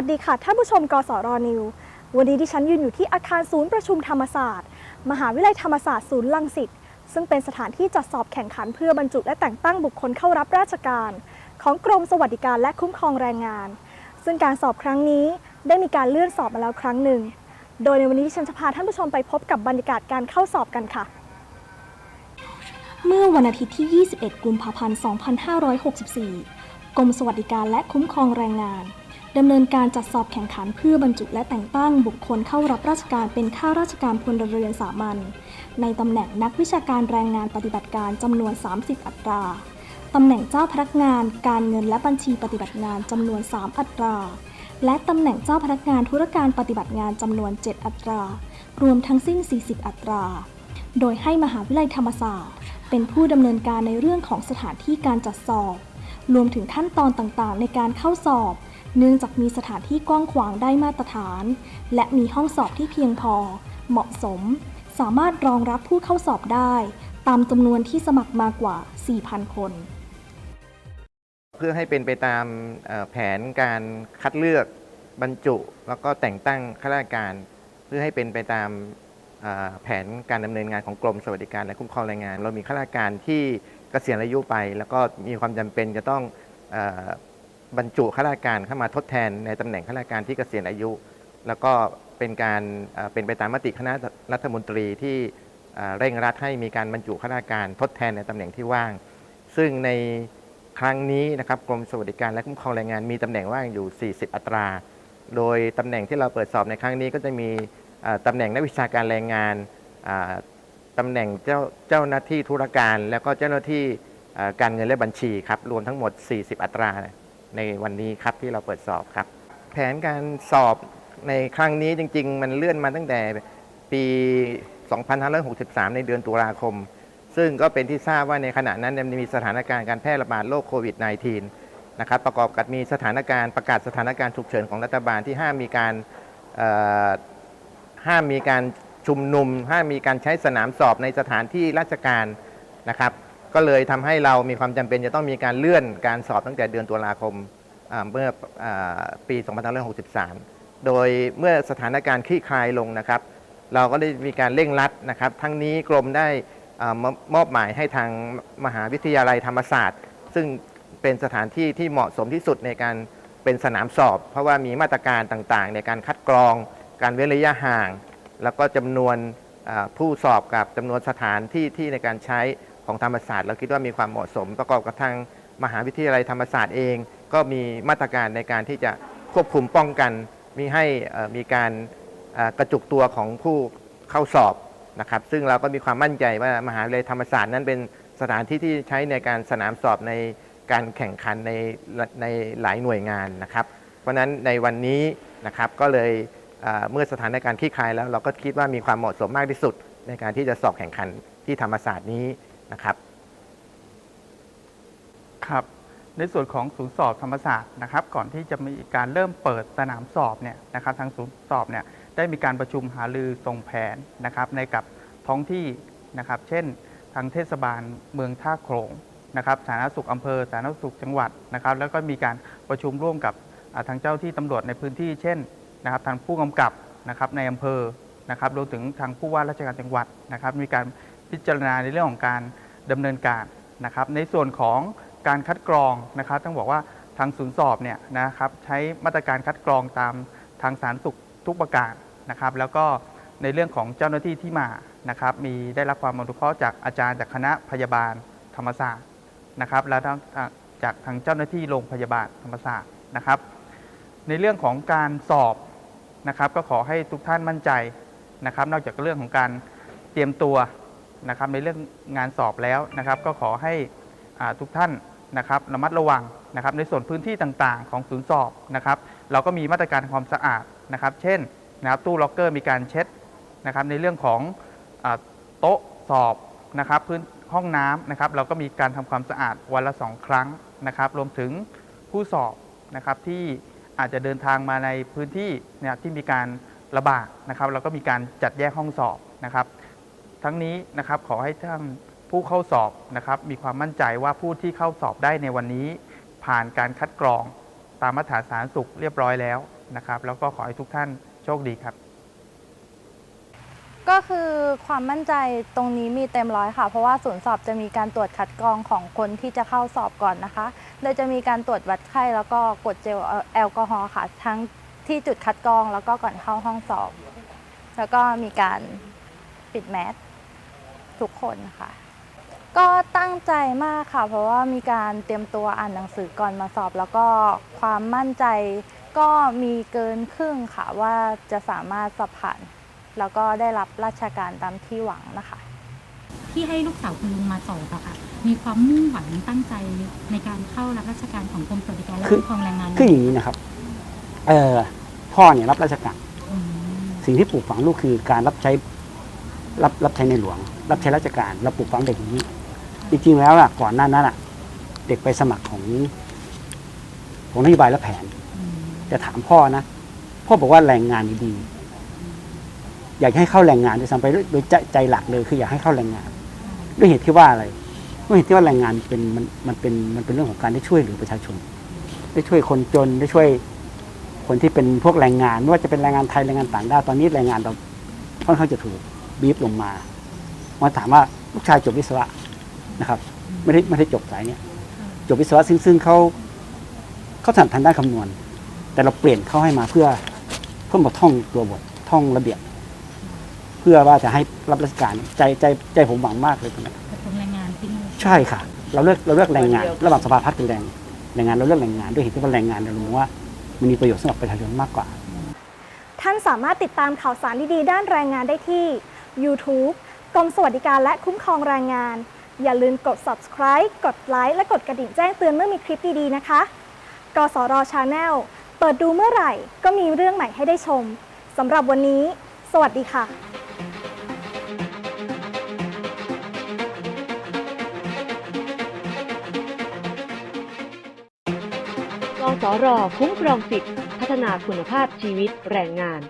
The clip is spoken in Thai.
วัสดีค่ะ ท่านผู้ชมกสรนิว วันนี้ดิฉันยืนอยู่ที่อาคารศูนย์ประชุมธรรมศาสตร์ มหาวิทยาลัยธรรมศาสตร์ศูนย์ลังสิตซึ่งเป็นสถานที่จัดสอบแข่งขันเพื่อบรรจุและแต่งตั้งบุคคลเข้ารับราชการ ของกรมสวัสดิการและคุ้มครองแรงงาน ซึ่งการสอบครั้งนี้ได้มีการเลื่อนสอบมาแล้วครั้งหนึ่ง โดยในวันนี้ดิฉันจะพาท่านผู้ชมไปพบกับบรรยากาศการเข้าสอบกันค่ะ เมื่อวันอาทิตย์ที่ 21 กุมภาพันธ์ 2564 กรมสวัสดิการและคุ้มครองแรงงาน ดำเนินการจัดสอบแข่งขันเพื่อบรรจุและแต่งตั้งบุคคลเข้ารับราชการเป็นข้าราชการพลเรือนสามัญในตำแหน่งนักวิชาการแรงงานปฏิบัติการจำนวน 30 อัตราตำแหน่งเจ้าพนักงานการเงินและบัญชีปฏิบัติงานจำนวน 3 อัตรา และตำแหน่งเจ้าพนักงานธุรการปฏิบัติงานจำนวน 7 อัตรา รวมทั้งสิ้น 40 อัตรา โดยให้มหาวิทยาลัยธรรมศาสตร์ เป็นผู้ดำเนินการในเรื่องของสถานที่การจัดสอบ รวมถึงขั้นตอนต่างๆ ในการเข้าสอบ เนื่องจากมีสถานที่กว้างขวางได้มาตรฐาน และมีห้องสอบที่เพียงพอ เหมาะสม สามารถรองรับผู้เข้าสอบได้ ตามจำนวนที่สมัครมากกว่า 4,000 คน เพื่อให้เป็นไปตามแผนการคัดเลือกบรรจุ แล้วก็แต่งตั้งข้าราชการ เพื่อให้เป็นไปตามแผนการดำเนินงานของกรมสวัสดิการและคุ้มครองแรงงาน เรามีข้าราชการที่เกษียณอายุไป แล้วก็มีความจำเป็นจะต้องอ บรรจุข้าราชการเข้ามาทดแทนในตำแหน่งข้าราชการที่เกษียณอายุ แล้วก็เป็นการเป็นไปตามมติคณะรัฐมนตรีที่เร่งรัดให้มีการบรรจุข้าราชการทดแทนในตำแหน่งที่ว่าง ซึ่งในครั้งนี้นะครับกรมสวัสดิการและคุ้มครองแรงงานมีตำแหน่งว่างอยู่ 40 อัตรา โดยตำแหน่งที่เราเปิดสอบในครั้งนี้ก็จะมีเอ่อตำแหน่งนักวิชาการแรงงานอ่าตำแหน่งเจ้าเจ้าหน้าที่ธุรการ แล้วก็เจ้าหน้าที่การเงินและบัญชีครับรวมทั้งหมด 40 อัตรา ในวันนี้ครับที่เราเปิดสอบครับ แผนการสอบในครั้งนี้จริง ๆ มันเลื่อนมาตั้งแต่ปี 2563 ในเดือนตุลาคม ซึ่งก็เป็นที่ทราบว่าในขณะนั้นมีสถานการณ์การแพร่ระบาดโรคโควิด -19 นะครับประกอบกับมีสถานการณ์ประกาศสถานการณ์ฉุกเฉินของรัฐบาลที่ห้ามมีการห้ามมีการชุมนุม ห้ามมีการใช้สนามสอบในสถานที่ราชการนะครับ ก็เลยทำให้เรามีความจำเป็นจะต้องมีการเลื่อนการสอบตั้งแต่เดือนตุลาคมเมื่ออปี 2563 โดยเมื่อสถานการณ์คลี่คลายลงนะครับ เราก็ได้มีการเร่งรัดนะครับ ทั้งนี้กรมได้มอบหมายให้ทางมหาวิทยาลัยธรรมศาสตร์ ซึ่งเป็นสถานที่ที่เหมาะสมที่สุดในการเป็นสนามสอบ เพราะว่ามีมาตรการต่างๆ ในการคัดกรอง การเว้นระยะห่าง แล้วก็จำนวนผู้สอบกับจำนวนสถานที่ที่ในการใช้ ของธรรมศาสตร์ เราคิดว่ามีความเหมาะสม ประกอบกับทางมหาวิทยาลัยธรรมศาสตร์เอง ก็มีมาตรการในการที่จะควบคุมป้องกัน มีให้มีการกระจุกตัวของผู้เข้าสอบนะครับ ซึ่งเราก็มีความมั่นใจว่ามหาวิทยาลัยธรรมศาสตร์นั้นเป็นสถานที่ที่ใช้ในการสนามสอบในการแข่งขันในในหลายหน่วยงานนะครับ เพราะฉะนั้นในวันนี้นะครับก็เลยเมื่อสถานการณ์คลี่คลายแล้วเราก็คิดว่ามีความเหมาะสมมากที่สุด ในการที่จะสอบแข่งขันที่ธรรมศาสตร์นี้ นะครับ ครับ ในส่วนของศูนย์สอบธรรมศาสตร์นะครับ ก่อนที่จะมีการเริ่มเปิดสนามสอบเนี่ยนะครับ ทางศูนย์สอบเนี่ยได้มีการประชุมหารือทรงแผนนะครับ ในกับท้องที่นะครับ เช่น ทางเทศบาลเมืองท่าโขลงนะครับสาธารณสุขอำเภอสาธารณสุขจังหวัดนะครับ แล้วก็มีการประชุมร่วมกับทางเจ้าที่ตำรวจในพื้นที่ เช่นนะครับทางผู้กำกับนะครับในอำเภอนะครับรวมถึงทางผู้ว่าราชการจังหวัดนะครับ มีการ พิจารณาในเรื่องของการดำเนินการนะครับ ในส่วนของการคัดกรองนะครับต้องบอกว่าทางศูนย์สอบเนี่ยนะครับใช้มาตรการคัดกรองตามทางสารสุขทุกประการนะครับ แล้วก็ในเรื่องของเจ้าหน้าที่ที่มานะครับ มีได้รับความอนุเคราะห์จากอาจารย์จากคณะพยาบาลธรรมศาสตร์นะครับ และทั้งจากทางเจ้าหน้าที่โรงพยาบาลธรรมศาสตร์นะครับ ในเรื่องของการสอบนะครับ ก็ขอให้ทุกท่านมั่นใจนะครับ นอกจากเรื่องของการเตรียมตัว นะครับในเรื่องงานสอบแล้วนะครับ ก็ขอให้ทุกท่านนะครับระมัดระวังนะครับ ในส่วนพื้นที่ต่างๆ ของศูนย์สอบนะครับ เราก็มีมาตรการความสะอาดนะครับ เช่นนะครับตู้ล็อกเกอร์มีการเช็ดนะครับ ในเรื่องของอโต๊ะสอบนะครับพื้นห้องน้ำนะครับ เราก็มีการทำความสะอาดวันละสองครั้งนะครับ รวมถึงผู้สอบนะครับที่อาจจะเดินทางมาในพื้นที่นะครับที่มีการระบาดนะครับ เราก็มีการจัดแยกห้องสอบนะครับ ทั้งนี้นะครับขอให้ท่านผู้เข้าสอบนะครับมีความมั่นใจว่าผู้ที่เข้าสอบได้ในวันนี้ ผ่านการคัดกรองตามมาตรฐานสาธารณสุขเรียบร้อยแล้วนะครับแล้วก็ขอให้ทุกท่านโชคดีครับ ก็คือความมั่นใจตรงนี้มีเต็มร้อยค่ะ เพราะว่าศูนย์สอบจะมีการตรวจคัดกรองของคนที่จะเข้าสอบก่อนนะคะ โดยจะมีการตรวจวัดไข้แล้วก็กดเจลแอลกอฮอล์ค่ะ ทั้งที่จุดคัดกรองแล้วก็ก่อนเข้าห้องสอบ แล้วก็มีการปิดแมส ทุกคนค่ะ ก็ตั้งใจมากค่ะ เพราะว่ามีการเตรียมตัวอ่านหนังสือก่อนมาสอบ แล้วก็ความมั่นใจก็มีเกินครึ่งค่ะว่าจะสามารถสอบผ่าน แล้วก็ได้รับราชการตามที่หวังนะคะ ที่ให้ลูกสาวคุณลุงมาสอบอะค่ะมีความมุ่งหวังตั้งใจในการเข้ารับราชการของกรมสวัสดิการและคือคุ้มครองแรงงานคืออย่างนี้นะครับ เออพ่อเนี่ยรับราชการอืมสิ่งที่ปลูกฝังลูกคือการรับใช้รับรับใช้ในหลวง รับใช้ราชการเราปลูกฝังเด็กอย่างนี้ จริงๆแล้วล่ะ ก่อนหน้านั้นอะ เด็กไปสมัครของ ของนโยบายและแผน จะถามพ่อนะ พ่อบอกว่าแรงงานดีอยากให้เข้าแรงงานด้วยซ้ำไปโดยใจใจหลักเลยคืออยากให้เข้าแรงงาน ด้วยเหตุที่ว่าอะไรด้วยเหตุที่ว่าแรงงานเป็นมันมันเป็นมันเป็นเรื่องของการได้ช่วยเหลือประชาชน ได้ช่วยคนจนได้ช่วยคนที่เป็นพวกแรงงานไม่ว่าจะเป็นแรงงานไทยแรงงานต่างด้าวตอนนี้แรงงานเราค่อนข้างจะถูกบีบลงมา มาถามว่าลูกชายจบวิศวะนะครับ ไม่ได้ไม่ได้จบสายเนี้ยจบวิศวะซึ่งซึ่งเขาเขาถนัดทางด้านคำนวณ แต่เราเปลี่ยนเขาให้มาเพื่อเพื่อมาท่องตัวบทท่องระเบียบ เพื่อว่าจะให้รับราชการใจใจใจผมหวังมากเลยตรงนั้นกระทรวงแรงงานที่นี่ใช่ค่ะ เราเลือกเราเลือกแรงงาน ระหว่างสภาพัฒน์เป็นแรงแรงงานเราเลือกแรงงานด้วยเหตุที่ว่าแรงงานเรารู้ว่ามันมีประโยชน์สำหรับประชาชนมากกว่า ท่านสามารถติดตามข่าวสารดีๆด้านแรงงานได้ที่ YouTube กรมสวัสดิการและคุ้มครองแรงงาน อย่าลืมกด subscribe กดไลค์และกดกระดิ่งแจ้งเตือนเมื่อมีคลิปดีๆนะคะ กสร Channel เปิดดูเมื่อไหร่ก็มีเรื่องใหม่ให้ได้ชมสำหรับวันนี้ สวัสดีค่ะกสรคุ้มครองสิทธิพัฒนาคุณภาพชีวิตแรงงาน